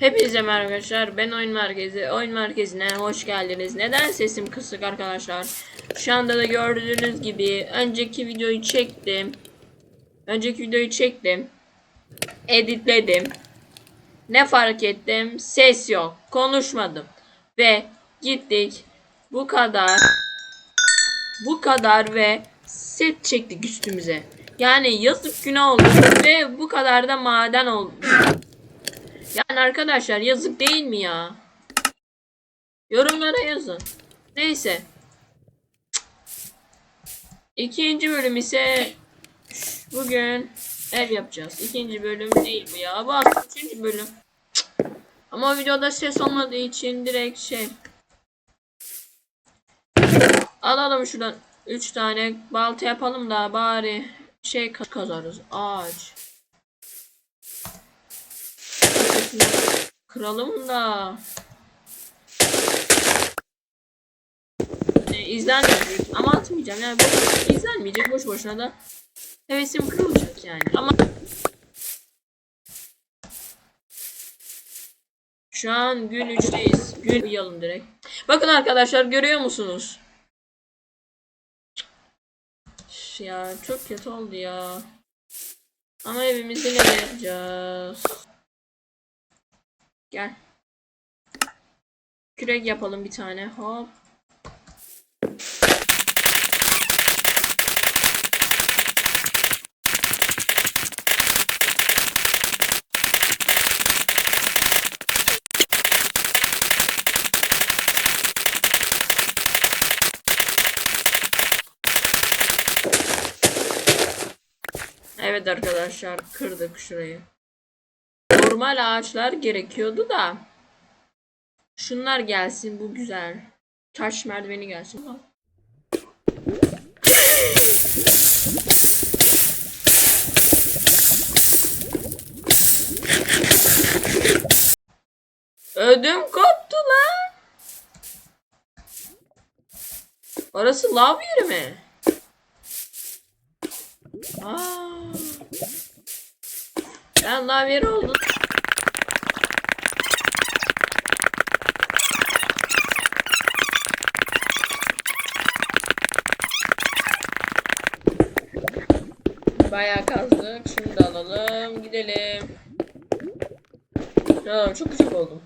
Hepinize merhaba arkadaşlar. Ben Oyun Merkezi. Oyun Merkezi'ne hoş geldiniz. Neden sesim kısık arkadaşlar? Şu anda da gördüğünüz gibi önceki videoyu çektim. Önceki videoyu çektim. Editledim. Ne fark ettim? Ses yok. Konuşmadım. Ve gittik. Bu kadar. Bu kadar ve set çektik üstümüze. Yani yazık günah oldu ve bu kadar da maden oldu. Yani arkadaşlar yazık değil mi ya? Yorumlara yazın. Neyse. İkinci bölüm ise bugün ev yapacağız. İkinci bölüm değil bu ya. Bu aslında üçüncü bölüm. Ama videoda ses olmadığı için direkt şey. Alalım şuradan 3 tane balta yapalım da bari şey kaz- kazarız. Ağaç. Kıralım da. E, izlenmeyecek. Ama atmayacağım yani boş, izlenmeyecek boş boşuna da hevesim kırılacak yani. Ama şu an gün 3'teyiz gün uyuyalım direkt. Bakın arkadaşlar görüyor musunuz? Ya çok kötü oldu ya. Ama evimizi ne yapacağız Gel. Kürek yapalım bir tane. Hop. Evet arkadaşlar kırdık şurayı. Normal ağaçlar gerekiyordu da. Şunlar gelsin bu güzel. Taş merdiveni gelsin. Ödüm koptu lan. Orası lav yeri mi? Aa. Ben lav yeri oldum. Bayağı kazdık. Şunu da alalım. Gidelim. Ya, çok güzel oldum.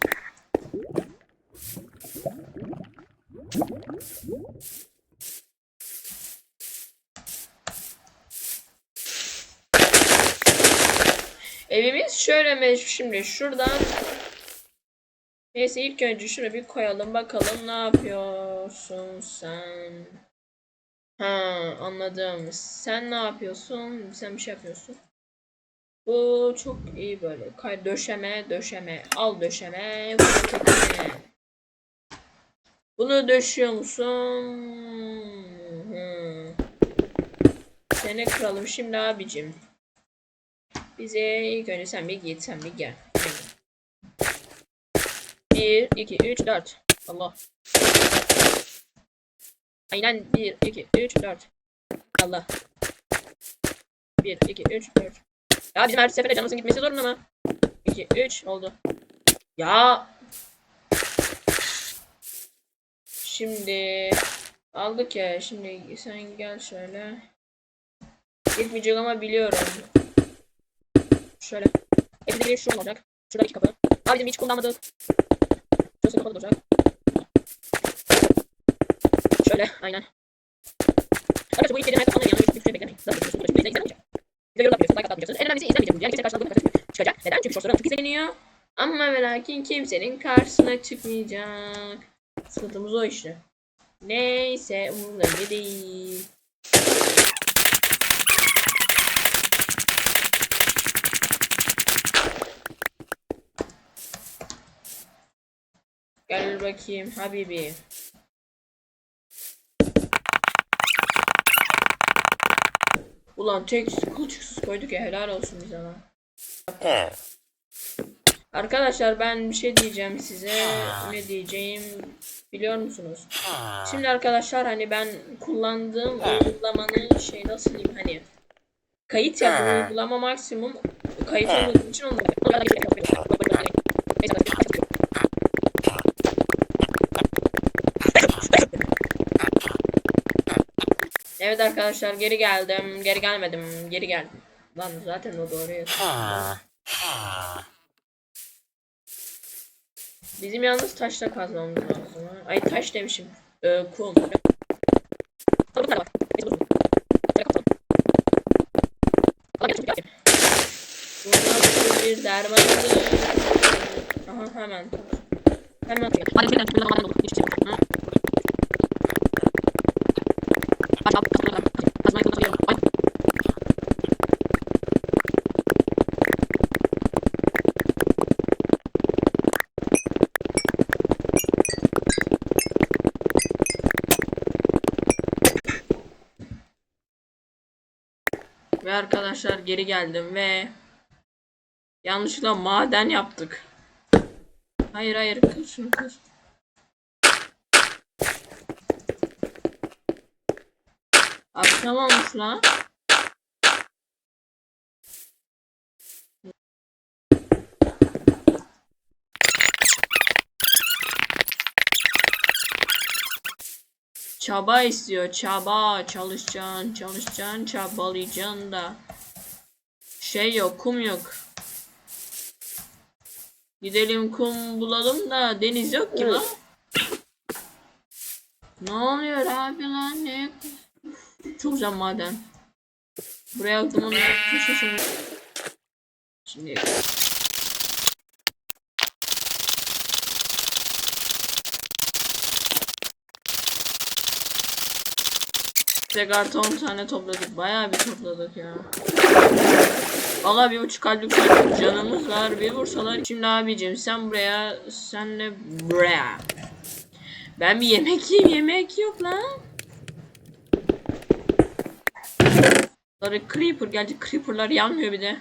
Evimiz şöyle meşhur şimdi şuradan Neyse ilk önce şunu bir koyalım bakalım ne yapıyorsun sen Ha anladım sen ne yapıyorsun sen bir şey yapıyorsun Bu çok iyi böyle Kay döşeme döşeme al döşeme. Bunu döşüyor musun. Seni kıralım şimdi abicim bize ilk önce sen bir git sen bir gel. 1, 2, 3, 4. Allah. Aynen 1, 2, 3, 4. Allah. 1, 2, 3, 4. Ya bizim her sefere canımızın gitmesi zorunda mı? 2, 3 oldu. Ya. Şimdi aldık ya. Şimdi sen gel şöyle. Gitmeyecek ama biliyorum. Şöyle. Evde bir şu olacak. Şurada iki kapı. Abi bizim hiç kullanmadık. Şurası kapalı olacak. Şöyle aynen. Arkadaşlar bu ilk dediğim hayatta anlayın. Hiçbir şey beklemeyin. Zaten biliyorsunuz. Uğraşıp bize izlemeyecek. Video yorum yapıyorsunuz. Like atmayacaksınız. En önemlisi izlemeyeceksiniz. Yani kimsenin karşısına bulmak kötü çıkacak. Neden? Çünkü shortları çok izleniyor. Ama ve lakin kimsenin karşısına çıkmayacak. Sıkıntımız o işte. Neyse bile değil. Gel bakayım Habibi. Ulan tek kılçıksız koyduk ya helal olsun bize lan. Arkadaşlar ben bir şey diyeceğim size. Ne diyeceğim biliyor musunuz? Şimdi arkadaşlar hani ben kullandığım uygulamanın şey nasıl diyeyim hani kayıt yapma uygulama maksimum kayıt olmadığı için onu Neyse Evet arkadaşlar geri geldim. Geri gelmedim. Geri geldim. Lan zaten o doğru. Bizim yalnız taşla kazmamız lazım. Ay taş demişim. Ee, kum. Burada bir dermandır. Aha hemen. Hemen. Ve arkadaşlar geri geldim ve yanlışlıkla maden yaptık. Hayır hayır kır şunu kır. Akşam olmuş lan. Çaba istiyor. Çaba. Çalışacaksın. Çalışacaksın. Çabalayacaksın da. Şey yok. Kum yok. Gidelim kum bulalım da deniz yok ki lan. Ne oluyor abi lan ne? Çok güzel maden. Buraya aklıma ne yapmışım. Şimdi Tek artı 10 tane topladık. Bayağı bir topladık ya. Valla bir buçuk kalplik canımız var. Bir vursalar. Şimdi abicim sen buraya senle buraya. Ben bir yemek yiyeyim. Yemek yok lan. Sonra creeper geldi. Creeperlar yanmıyor bir de.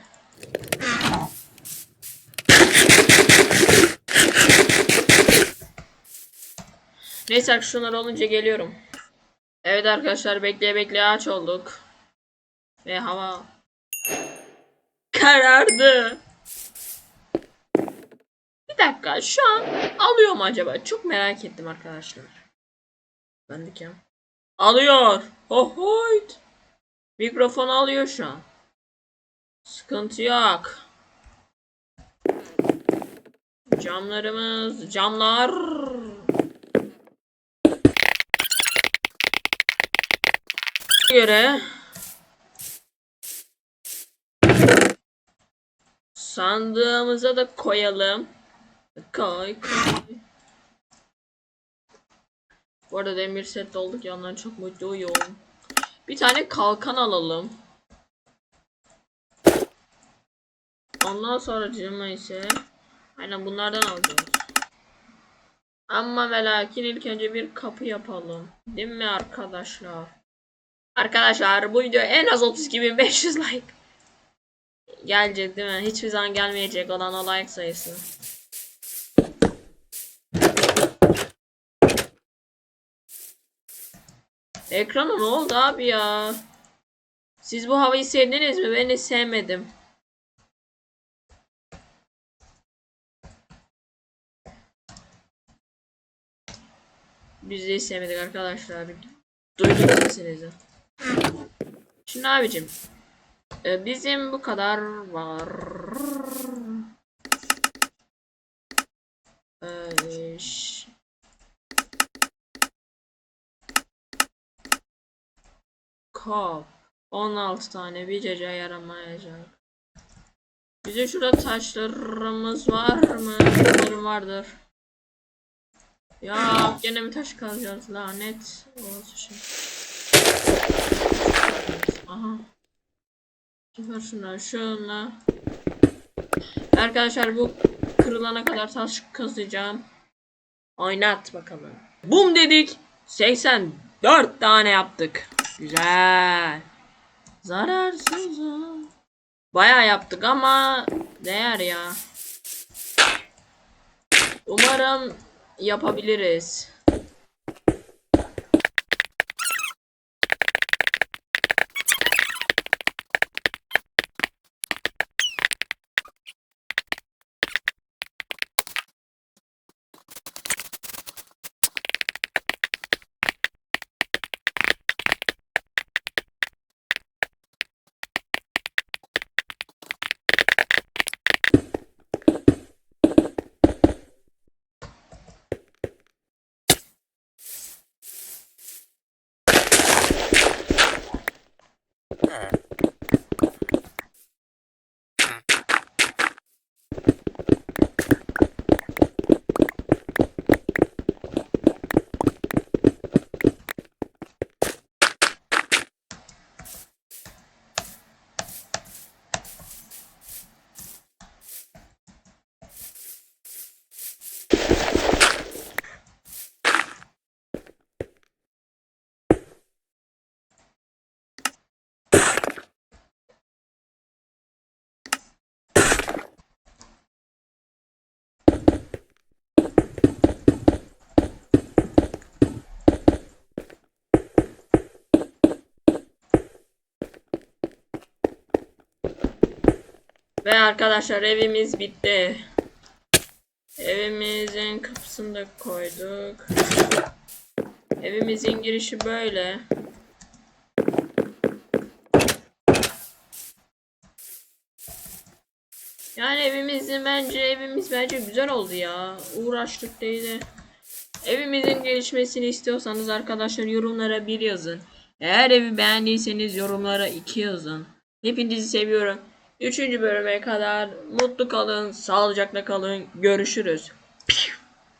Neyse şunlar olunca geliyorum. Evet arkadaşlar bekleye bekleye aç olduk. Ve hava karardı. Bir dakika şu an alıyor mu acaba? Çok merak ettim arkadaşlar. Bendik ya. Alıyor. Hohoyt. Mikrofon alıyor şu an. Sıkıntı yok. Camlarımız, camlar. Göre sandığımıza da koyalım. Koy, koy. Bu arada demir set olduk yandan çok mutluyum. Bir tane kalkan alalım. Ondan sonra cırma ise aynen bunlardan alacağız. Ama ve lakin ilk önce bir kapı yapalım. Değil mi arkadaşlar? Arkadaşlar bu video en az 32.500 like. Gelecek değil mi? Hiçbir zaman gelmeyecek olan o like sayısı. Ekrana ne oldu abi ya? Siz bu havayı sevdiniz mi? Ben de sevmedim. Biz de sevmedik arkadaşlar. Duydum sesinizi. Şimdi abicim. e, bizim bu kadar var. E, Kop. 16 tane bir cece yaramayacak. Bizim şurada taşlarımız var mı? Umarım vardır. Ya gene mi taş kazacağız lanet olsun şimdi. Aha. Ver şunları şunla. Arkadaşlar bu kırılana kadar taş kazacağım. Oynat bakalım. Bum dedik. 84 tane yaptık. Güzel. Zararsız. Bayağı yaptık ama değer ya. Umarım yapabiliriz. Ve arkadaşlar evimiz bitti. Evimizin kapısını da koyduk. Evimizin girişi böyle. Yani evimizin bence evimiz bence güzel oldu ya. Uğraştık değil de. Evimizin gelişmesini istiyorsanız arkadaşlar yorumlara bir yazın. Eğer evi beğendiyseniz yorumlara iki yazın. Hepinizi seviyorum. Üçüncü bölüme kadar mutlu kalın, sağlıcakla kalın. Görüşürüz.